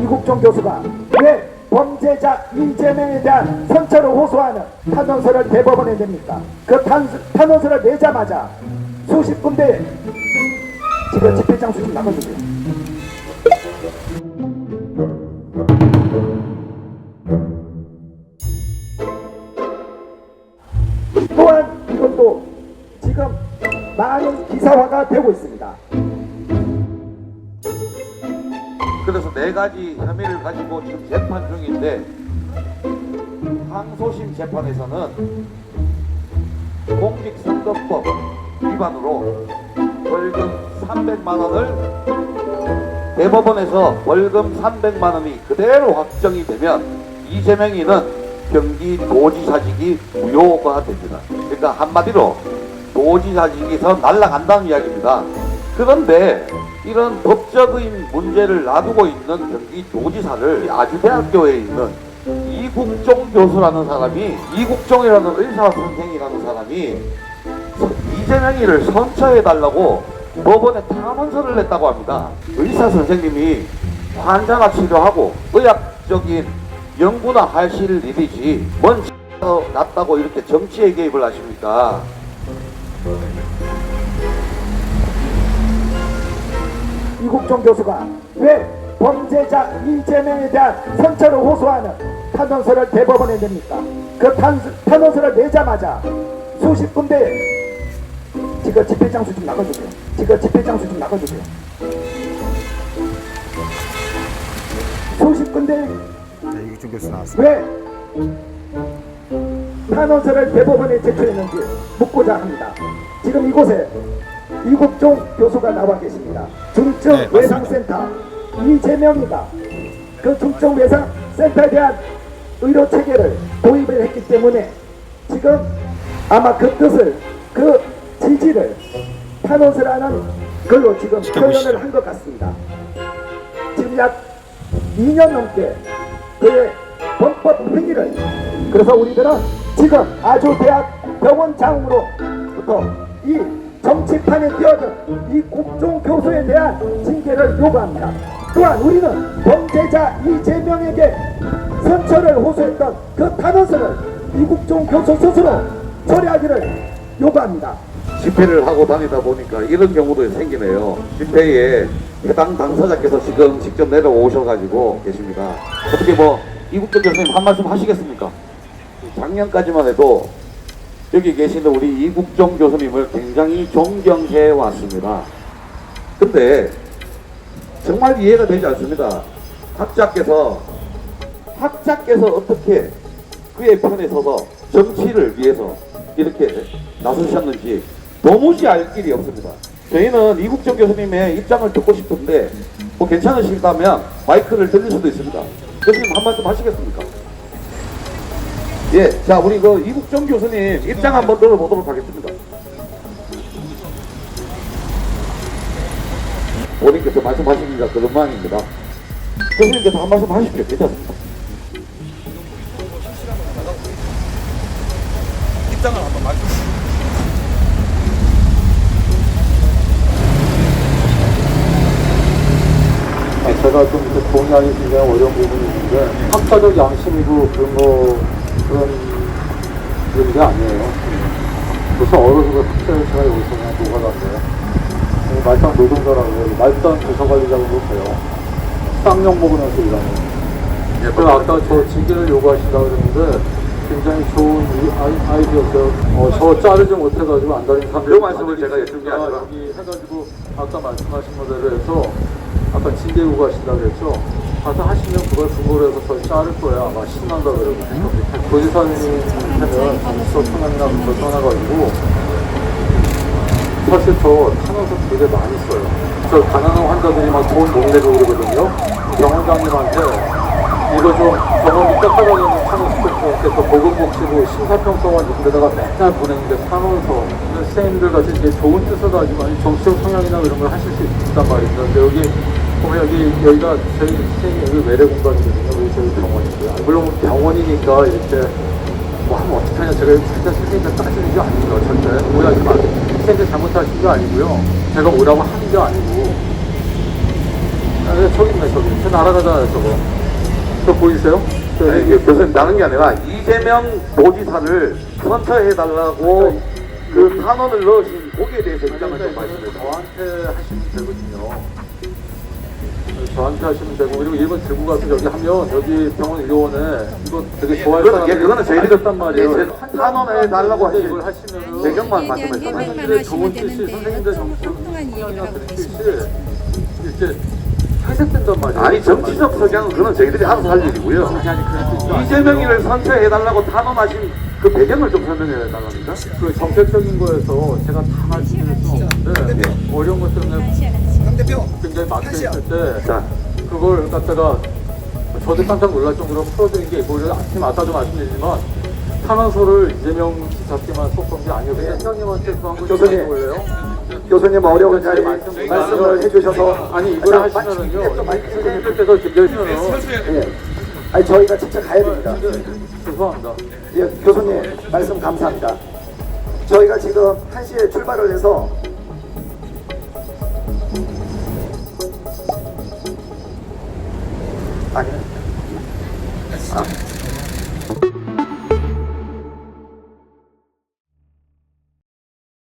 이국종 교수가 왜 범죄자 이재명에 대한 선처를 호소하는 탄원서를 대법원에 냅니까? 그 탄, 탄원서를 내자마자 수십 군데 지금 집회장수 좀 나가주세요. 또한 이것도 지금 많은 기사화가 되고 있습니다. 그래서 네 가지 혐의를 가지고 지금 재판 중인데 항소심 재판에서는 공직선거법 위반으로 월급 300만 원을 대법원에서 월급 300만 원이 그대로 확정이 되면 이재명이는 경기도지사직이 무효가 됩니다. 그러니까 한마디로 도지사직에서 날아간다는 이야기입니다. 그런데 이런 법적인 문제를 놔두고 있는 경기도지사를 아주대학교에 있는 이국종 교수라는 사람이 이국종이라는 의사 선생이라는 사람이 이재명이를 선처해달라고 법원에 탄원서를 냈다고 합니다. 의사 선생님이 환자나 치료하고 의학적인 연구나 하실 일이지 뭔 났다고 이렇게 정치에 개입을 하십니까? 이국종 교수가 왜 범죄자 이재명에 대한 선처를 호소하는 탄원서를 대법원에 냅니까? 그 탄, 탄원서를 내자마자 수십 군데 지금 집회장수 좀 나가주세요. 지금 집회장수 좀 나가주세요. 수십 군데 네, 이국종 교수 나왔습니다. 왜 탄원서를 대법원에 제출했는지 묻고자 합니다. 지금 이곳에 이국종 교수가 나와 계십니다. 중증 네. 외상센터 이재명이가 그 중증 외상센터에 대한 의료 체계를 도입을 했기 때문에 지금 아마 그 뜻을 그 지지를 탄원서라는 걸로 지금. 표현을 한 것 같습니다. 지금 약 2년 넘게 그의 범법 행위를 그래서 우리들은 지금 아주 대학 병원장으로부터 이 정치판에 뛰어든 이 국종 교수에 대한 징계를 요구합니다. 또한 우리는 범죄자 이재명에게 선처를 호소했던 그 탄원서를 이국종 교수 스스로 처리하기를 요구합니다. 집회를 하고 다니다 보니까 이런 경우도 생기네요. 집회에 해당 당사자께서 지금 직접 내려오셔가지고 계십니다. 어떻게 뭐 이국정 교수님 한 말씀 하시겠습니까? 작년까지만 해도 여기 계시는 우리 이국정 교수님을 굉장히 존경해 왔습니다. 근데 정말 이해가 되지 않습니다. 학자께서 학자께서 어떻게 그의 편에 서서 정치를 위해서 이렇게 나서셨는지 도무지 알 길이 없습니다. 저희는 이국정 교수님의 입장을 듣고 싶은데 뭐 괜찮으시다면 마이크를 들릴 수도 있습니다. 교수님 한 말씀 하시겠습니까? 예, 자 우리 그 이국정 교수님 입장 한번 들어보도록 하겠습니다. 본인께서 말씀하시기가 그런 모양입니다. 교수님께서 한 말씀 하십시오. 괜찮습니다. 입장을 한번 말씀. 아, 제가 좀 이렇게 동의하기 굉장히 어려운 부분이 있는데 학자적 양심이고 그런 거 그런 그런 게 아니에요. 무슨 학자의 제가 여기서 그냥 녹아갔네요. 말단 노동자라고 해요. 말단 도서관리라고 그러세요. 쌍욕 먹으면서 일하는. 그 아까 저 징계를 요구하시라고 그랬는데 굉장히 좋은 이 아이, 아이디어세요. 어, 저 자르지 못해가지고 안달인 사람들 그 말씀을 제가 여쭙게 아니라. 여기 해가지고 아까 말씀하신 거대로 해서 아까 징계 요구하신다고 그랬죠. 가서 하시면 그걸 근거로 해서 저희 자를 거야. 아마 신난다 수업 통합이나 그런 걸 떠나가지고 사실 저 탄원서 되게 많이 써요. 저 가난한 환자들이 막 돈 못 내고 그러거든요. 병원장님한테 이거 좀 병원비 깎아가려는 탄원서 좀 이렇게 또 보건복지부 심사평가원 이런 데다가 맨날 보내는데 탄원서 선생님들 같이 이제 좋은 가지고 아니 정치적 성향이나 이런 걸 하실 수 있단 말입니다. 근데 여기 보면 여기 여기가 저희 선생님 여기 외래 공간이거든요. 여기 저희 병원이고요. 아, 물론 병원이니까 이렇게 뭐 하면 어떡하냐 제가 진짜 선생님들 따지는 게 아닙니다 절대 오해하지 마세요 선생님들 잘못하신 게 아니고요 제가 오라고 하는 게 아니고 에? 아, 네, 저기 있네, 저기. 저 날아가잖아요, 저거. 저 보이세요? 저 아니, 이게 교수님 다른 게 아니라 이재명 도지사를 선처해달라고 그 탄원을 넣으신 거기에 대해서 입장을 좀 말씀해 주세요. 저한테 하시면 되거든요. 저한테 하시면 되고 그리고 일본 들고 가서 여기 하면 여기 병원 의료원에 이거 되게 좋아할 그거는- 사람이 그거는 저희들이- 있단 말이에요. 예, 제- 탄원해 달라고 하시- 이걸 하시면은 배경만 대한 주세요. 해명만 선생님들 좋은 하시면 뜻이 선생님들 계십니다. 뜻이 이렇게 회색된단 말이에요. 아니 정치적 석양은 그건 저희들이 알아서 할 일이고요. 아니 아니 이재명이를 선처해달라고 탄원하신 그 배경을 좀 설명해 달랍니다. 그 정책적인 거에서 제가 다 말씀드릴 수는 없는데 어려운 것 때문에 굉장히 막혀 있을 때 자, 그걸 갖다가 저도 깜짝 놀랄 정도로 풀어드린 게 이거를 아침 아까도 말씀드리지만 탄원서를 이재명 지사께만 썼던 게 아니고 회장님한테 그한 거 교수님. 원래요? 교수님 어려운 자리 말씀- 말씀을 해주셔서 아니 이걸 자, 하시면은요 선생님들께서 계시면은 예. 아니 저희가 진짜 가야 됩니다. 죄송합니다 예, 교수님 말씀 감사합니다. 저희가 지금 1시에 출발을 해서